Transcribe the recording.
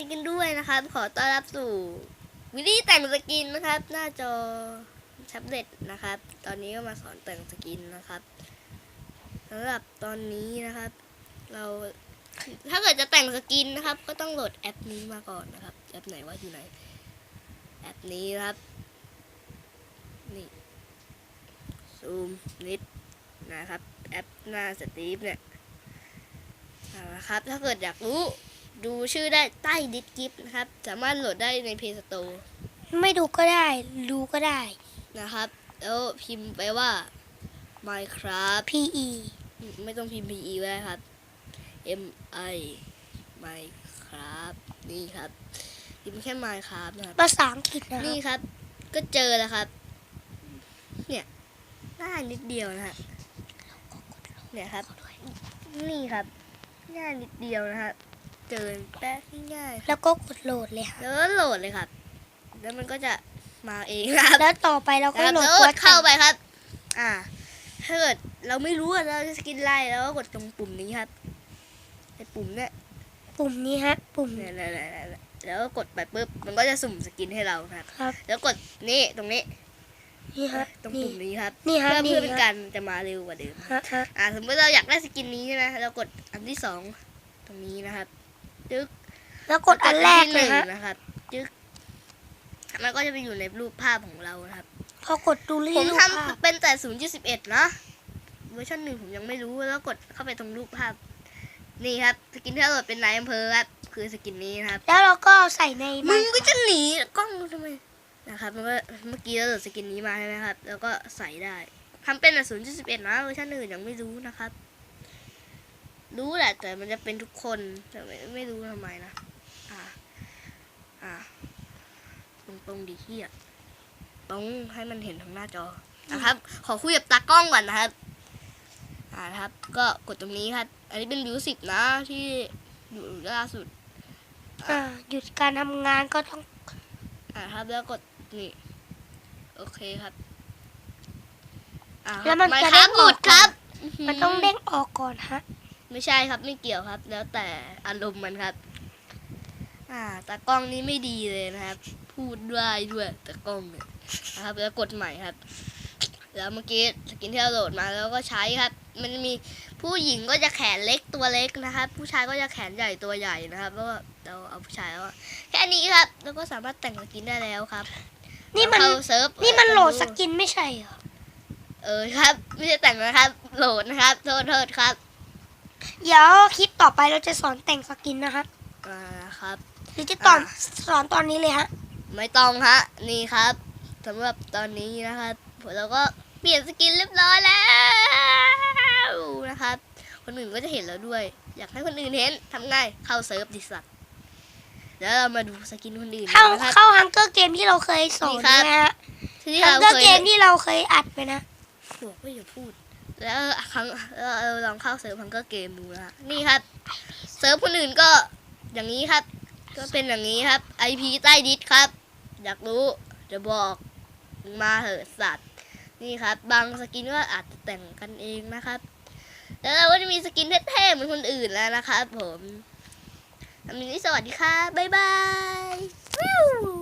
ดีกันด้วยนะครับ ขอต้อนรับสู่วิธีแต่งสกินนะครับ หน้าจอแท็บเล็ตนะครับ ตอนนี้ก็มาสอนแต่งสกินนะครับสำหรับตอนนี้นะครับ เราถ้าเกิดจะแต่งสกินนะครับ ก็ต้องโหลดแอปนี้มาก่อนนะครับ แอปไหนว่าอยู่ไหน แอปนี้ครับ นี่ซูมนิดนะครับ แอปหน้าสตีฟเนี่ยเอาละครับ ถ้าเกิดอยากรู้ ดูชื่อได้ใต้ดิสกิฟนะครับ สามารถโหลดได้ใน Play Store ไม่ดูก็ได้ดูก็ได้ นะครับ แล้วพิมพ์ไปว่า Minecraft PE ไม่ต้องพิมพ์ PE ไว้ครับ M I Minecraft นี่ครับพิมพ์แค่ Minecraft นะครับ ภาษาอังกฤษนะคนี่รับครับ ก็เจอแล้วครับ เนี่ยหน้านิดเดียวนะฮะเนี่ยครับ นี่ครับหน้านิดเดียวนะฮะ เจอแป๊บง่ายๆครับแล้วก็กดโหลดเลยครับแล้วก็โหลดเลยครับ แล้วมันก็จะมาเองครับแล้วต่อไปเราก็นะครับโหลดแล้วตัวกดเข้าไปครับ อ่าถ้าเกิดเราไม่รู้ว่าเราจะสกินไล่แล้วก็กดตรงปุ่มนี้ครับไอ้ปุ่มเนี่ยปุ่มนี้ฮะ ปุ่มเนี่ยเนี่ยเนี่ยเนี่ยแล้วก็กดไปปุ๊บมันก็จะสุ่มสกินให้เราครับครับแล้วกดนี่ตรงนี้นี่ฮะตรงนี่ปุ่มนี้ครับนี่ฮะเพื่อนี่เพื่อเป็นฮะการจะมาเร็วกว่าเดิมฮะฮะอ่าสมมติเราอยากได้สกินนี้ใช่ไหมเรากดอันที่สองตรงนี้นะครับ จึ๊กแล้วกดอันแรกที่เลหยงฮะนะครับ จึ๊กมันก็จะไปอยู่ในรูปภาพของเรานะครับ พอกดดูรีผมรูปทภาพำเป็นแต่0.11นะเวอร์ชันหนึ่งผมยังไม่รู้แล้วกดเข้าไปตรงรูปภาพ นี่ครับสกินที่เราโหลดเป็นนายอำเภอครับคือสกินนี้นะครับ แล้วเราก็ใส่ในมึมันงก็จะหนีกล้องทำไมนะครับมันก็เมื่อกี้เราโหลดสกินนี้มาใช่ไหมครับ แล้วก็ใส่ได้ทำเป็นแต่0.11นะเวอร์ชันอื่นยังไม่รู้นะครับ รู้แหละ แต่มันจะเป็นทุกคนแต่ไม่ไม่รู้ทำไมนะ อ่า อ่า ตรงตรงๆดีที่อะตรงให้มันเห็นทางหน้าจอนะครับ ขอคุยกับตากล้องก่อนนะครับ อ่านะครับ ก็กดตรงนี้ครับ อันนี้เป็นวิวสิบนะที่อยู่ล่าสุด อ่าหยุดการทำงานก็ต้อง อ่าครับแล้วกดนี่ โอเคครับอ่าแล้วมันไจะครัเด้บงหอลุอกดครับ มันต้องเด้งออกก่อนฮะ ไม่ใช่ครับไม่เกี่ยวครับ แล้วแต่อารมณ์มันครับ อ่าตากล้องนี้ไม่ดีเลยนะครับ พูดด้วยด้วยตากล้องเนี่ยนะครับแล้วกดใหม่ครับ แล้วเมื่อกี้สกินที่เราโหลดมาแล้วก็ใช้ครับ มันมีผู้หญิงก็จะแขนเล็กตัวเล็กนะครับ ผู้ชายก็จะแขนใหญ่ตัวใหญ่นะครับแล้วก็เราเอาผู้ชายแล้วก็แค่นี้ครับ แล้วก็สามารถแต่งสกินได้แล้วครับ นี่มันเข้าเซิร์ฟนี่มันโหลดสกินไม่ใช่เหรอ เออครับ ไม่ใช่แต่งนะครับ โหลดนะครับ โทษโทษครับ เดี๋ยวคลิปต่อไปเราจะสอนแต่งสกินนะฮะอ่าครับ หรือจะตอนอ่าสอนตอนนี้เลยฮะ ไม่ต้องฮะ นี่ครับสำหรับตอนนี้นะครับเราก็เปลี่ยนสกินเรียบร้อยแล้วนะครับ คนอื่นก็จะเห็นแล้วด้วย อยากให้คนอื่นเห็นทำไงเข้าเซิร์ฟดิสัตแล้วเรามาดูสกินคนอื่นเข้านะครับ เข้าฮังเกอร์เกมที่เราเคยสอนนี่ครับ นะฮะที่ฮังเราเกอร์เคยเกมที่เราเคยอัดไปนะบอกว่าอย่าพูด แล้วครั้งเราลองเข้าเซิร์ฟพังก็เกมดูนะนี่ครับ เซิร์ฟคนอื่นก็อย่างนี้ครับ ก็เป็นอย่างนี้ครับ IP ใต้ดิสครับ อยากรู้จะบอกมาเหอะสัตว์ นี่ครับ บางสกินก็อาจจะแต่งกันเองนะครับ แล้วเราก็จะมีสกินเท่ๆเหมือนคนอื่นแล้วนะครับผมทำนี้สวัสดีค่ะบ๊ายบาย